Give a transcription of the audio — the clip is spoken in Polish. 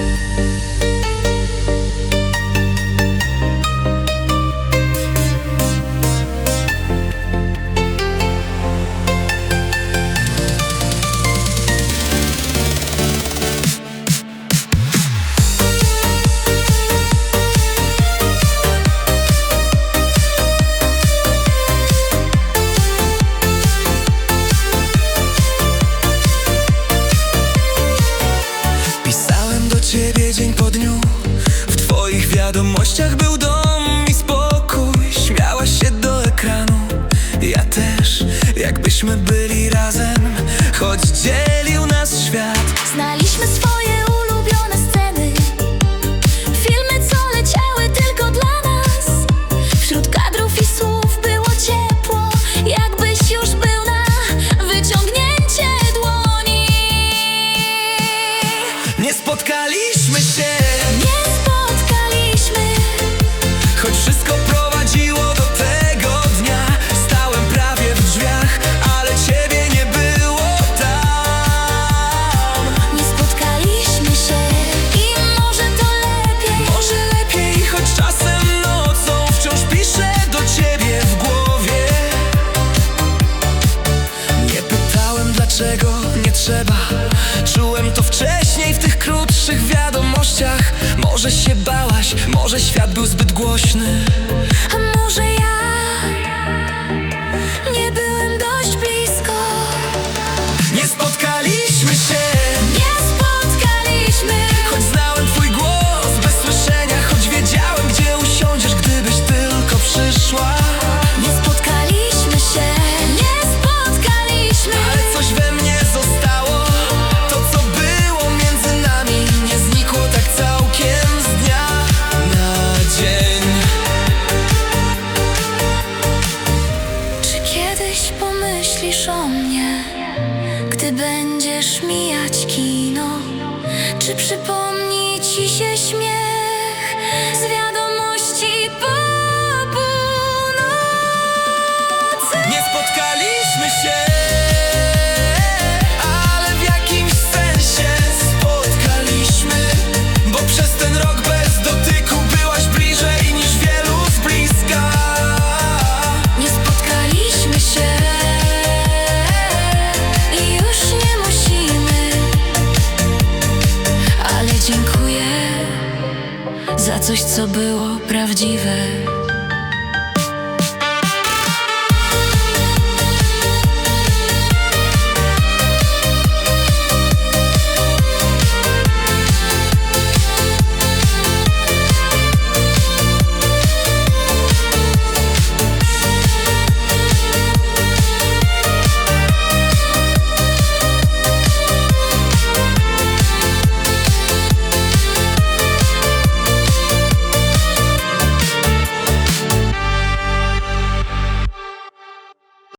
Música ciebie dzień po dniu. W twoich wiadomościach był dom i spokój. Śmiałaś się do ekranu, ja też. Jakbyśmy byli razem, choć dzień Może świat był zbyt głośny? myślisz o mnie, gdy będziesz mijać kino? Czy przypomni ci się śmiech? dziękuję za coś, co było prawdziwe.